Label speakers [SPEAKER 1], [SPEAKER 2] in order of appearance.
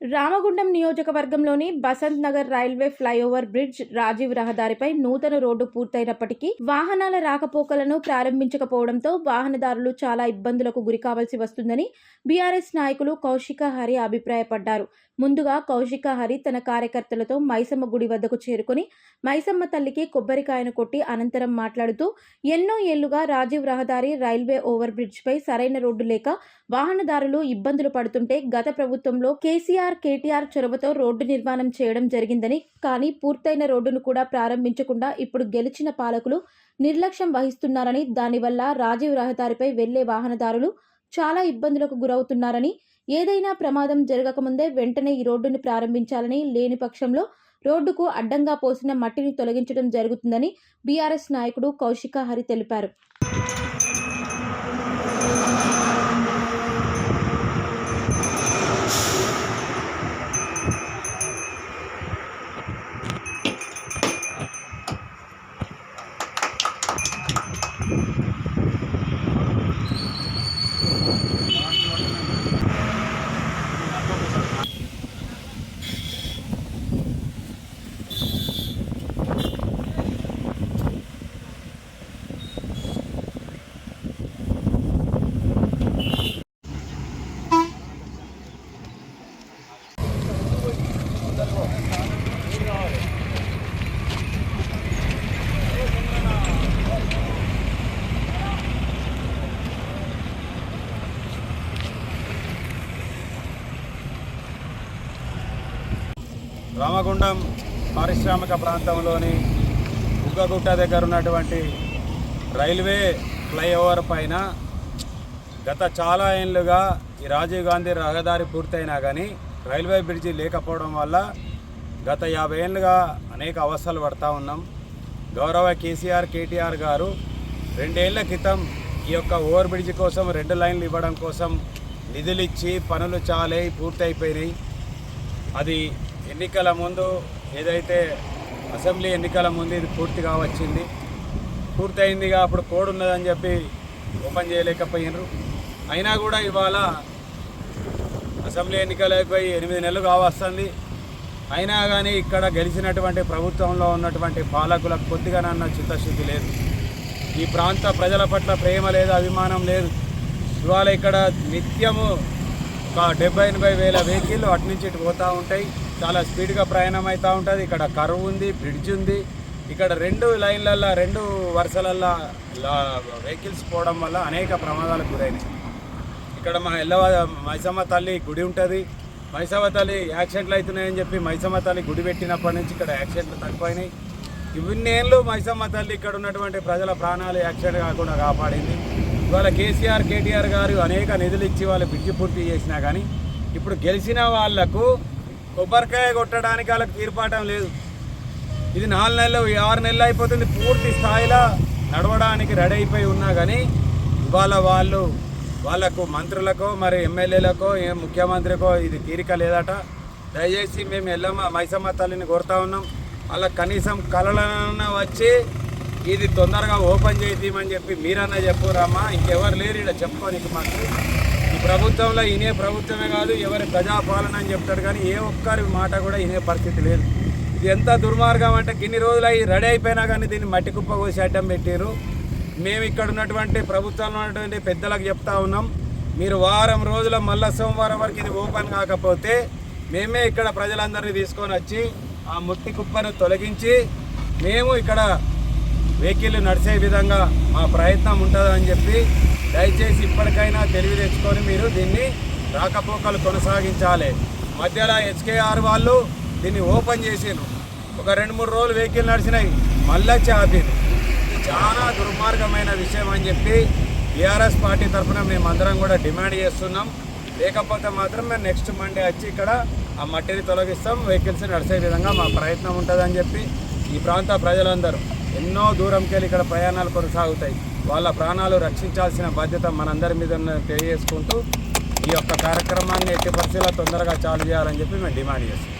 [SPEAKER 1] రామగుండం నియోజకవర్గంలోని Basanth Nagar railway flyover bridge Rajiv రహదారిపై నూతన రోడ్డు పూర్తయినప్పటికీ వాహనాల రాకపోకలను ప్రారంభించకపోవడంతో వాహనదారులు చాలా ఇబ్బందులకు గురికావాల్సి వస్తుందని బీఆర్ఎస్ నాయకులు కౌశిక హరి అభిప్రాయపడ్డారు. ముందుగా కౌశిక హరి తన కార్యకర్తలతో మైసమ్మ గుడి వద్దకు చేరుకుని మైసమ్మ తల్లికి కొబ్బరికాయను కొట్టి అనంతరం మాట్లాడుతూ ఎన్నో ఏళ్ళుగా రాజీవ్ రహదారి రైల్వే ఓవర్ బ్రిడ్జ్పై సరైన రోడ్డు లేక వాహనదారులు ఇబ్బందులు పడుతుంటే గత ప్రభుత్వంలో కేసీఆర్ కేటీఆర్ చొరవతో రోడ్డు నిర్మాణం చేయడం జరిగిందని కానీ పూర్తయిన రోడ్డును కూడా ప్రారంభించకుండా ఇప్పుడు గెలిచిన పాలకులు నిర్లక్ష్యం వహిస్తున్నారని దానివల్ల రాజీవ్ రహదారిపై వెళ్ళే వాహనదారులు చాలా ఇబ్బందులకు గురవుతున్నారని ఏదైనా ప్రమాదం జరగకముందే వెంటనే ఈ రోడ్డును ప్రారంభించాలని లేని పక్షంలో రోడ్డుకు అడ్డంగా పోసిన మట్టిని తొలగించడం జరుగుతుందని బీఆర్ఎస్ నాయకుడు కౌశిక హరి తెలిపారు.
[SPEAKER 2] రామగుండం పారిశ్రామిక ప్రాంతంలోని ఉగ్గగుట్ట దగ్గర ఉన్నటువంటి రైల్వే ఫ్లైఓవర్ పైన గత చాలా ఏళ్ళుగా ఈ రాజీవ్ గాంధీ రహదారి పూర్తయినా కానీ రైల్వే బ్రిడ్జి లేకపోవడం వల్ల గత యాభై ఏళ్ళుగా అనేక అవస్థలు పడతా ఉన్నాం. గౌరవ కేసీఆర్ కేటీఆర్ గారు రెండేళ్ళ క్రితం ఈ యొక్క ఓవర్ బ్రిడ్జ్ కోసం రెండు లైన్లు ఇవ్వడం కోసం నిధులు ఇచ్చి పనులు చాలే పూర్తయిపోయినాయి. అది ఎన్నికల ముందు ఏదైతే అసెంబ్లీ ఎన్నికల ముందు ఇది పూర్తిగా వచ్చింది పూర్తయిందిగా అప్పుడు కోడ్ ఉన్నదని చెప్పి ఓపెన్ చేయలేకపోయినరు. అయినా కూడా ఇవాళ అసెంబ్లీ ఎన్నికలు అయిపోయి ఎనిమిది నెలలు కావస్తుంది. అయినా కానీ ఇక్కడ గెలిచినటువంటి ప్రభుత్వంలో ఉన్నటువంటి పాలకులకు కొద్దిగానన్న చిత్తశుద్ధి లేదు. ఈ ప్రాంత ప్రజల పట్ల ప్రేమ లేదు అభిమానం లేదు. ఇవాళ ఇక్కడ నిత్యము ఒక డెబ్బై ఎనభై వేల వెహికల్ అటు నుంచి ఇటు పోతూ ఉంటాయి. చాలా స్పీడ్గా ప్రయాణం అవుతూ ఉంటుంది. ఇక్కడ కరువు ఉంది బ్రిడ్జ్ ఉంది. ఇక్కడ రెండు లైన్లల్లో రెండు వరుసలల్లో వెహికల్స్ పోవడం వల్ల అనేక ప్రమాదాలకు గురైనాయి. ఇక్కడ మా ఎల్లవ మైసమ్మ తల్లి గుడి ఉంటుంది. మైసమ్మ తల్లి యాక్సిడెంట్లు అవుతున్నాయని చెప్పి మైసమ్మ తల్లి గుడి పెట్టినప్పటి నుంచి ఇక్కడ యాక్సిడెంట్లు తక్కువైనాయి. ఇవన్నేళ్ళు మైసమ్మ తల్లి ఇక్కడ ఉన్నటువంటి ప్రజల ప్రాణాలు యాక్సిడెంట్ కాకుండా కాపాడింది. ఇవాళ కేసీఆర్ కేటీఆర్ గారు అనేక నిధులు ఇచ్చి వాళ్ళు బ్రిడ్జి పూర్తి చేసినా కానీ ఇప్పుడు గెలిచిన వాళ్ళకు కొబ్బరికాయ కొట్టడానికి వాళ్ళకి తీర్పాటం లేదు. ఇది నాలుగు నెలలు ఆరు నెలలు అయిపోతుంది పూర్తి స్థాయిలో నడవడానికి రెడీ అయిపోయి ఉన్నా కానీ ఇవాళ వాళ్ళు వాళ్ళకు మంత్రులకో మరి ఎమ్మెల్యేలకో ఏ ముఖ్యమంత్రికో ఇది తీరిక లేదట. దయచేసి మేము ఎల్లమ్మ మైసమ్మ తల్లిని కోరుతా ఉన్నాం. అలా కనీసం కలలన వచ్చి ఇది తొందరగా ఓపెన్ చేయమని చెప్పి మీరన్నా చెప్పురమ్మా ఇంకెవరు లేరు ఇక్కడ చెప్పుకోనికి మాకు ఈ ప్రభుత్వంలో ఇనే ప్రభుత్వమే కాదు ఎవరి ప్రజాపాలన అని చెప్తాడు కానీ ఏ ఒక్కరి మాట కూడా ఇనే పరిస్థితి లేదు. ఇది ఎంత దుర్మార్గం అంటే కిన్ని రోజులు అయ్యి రెడీ అయిపోయినా కానీ దీన్ని మట్టి కుప్ప కోసి అడ్డం పెట్టారు మేము ఇక్కడ ఉన్నటువంటి ప్రభుత్వంలో ఉన్నటువంటి పెద్దలకు చెప్తా ఉన్నాం మీరు వారం రోజుల మళ్ళా సోమవారం వరకు ఇది ఓపెన్ కాకపోతే మేమే ఇక్కడ ప్రజలందరినీ తీసుకొని వచ్చి ఆ ముట్టి కుప్పను తొలగించి మేము ఇక్కడ వెహికల్ నడిచే విధంగా మా ప్రయత్నం ఉంటుందని చెప్పి దయచేసి ఇప్పటికైనా తెలివి తెచ్చుకొని మీరు దీన్ని రాకపోకలు కొనసాగించాలి. మధ్యలో హెచ్కేఆర్ వాళ్ళు దీన్ని ఓపెన్ చేసిండ్రు. ఒక రెండు మూడు రోజులు వెహికల్ నడిచినాయి. మళ్ళీ ఆపారు చాలా దుర్మార్గమైన విషయం అని చెప్పి టీఆర్ఎస్ పార్టీ తరఫున మేమందరం కూడా డిమాండ్ చేస్తున్నాం. లేకపోతే మాత్రం మేము నెక్స్ట్ మండే వచ్చి ఇక్కడ ఆ మట్టిని తొలగిస్తాం. వెహికల్స్ నడిచే విధంగా మా ప్రయత్నం ఉంటుందని చెప్పి ఈ ప్రాంత ప్రజలందరూ ఎన్నో దూరంకెళ్ళి ఇక్కడ ప్రయాణాలు కొనసాగుతాయి. వాళ్ళ ప్రాణాలు రక్షించాల్సిన బాధ్యత మనందరి మీద తెలియజేసుకుంటూ ఈ యొక్క కార్యక్రమాన్ని ఎట్టి పరిస్థితుల్లో తొందరగా చాలు చేయాలని చెప్పి మేము డిమాండ్ చేస్తాం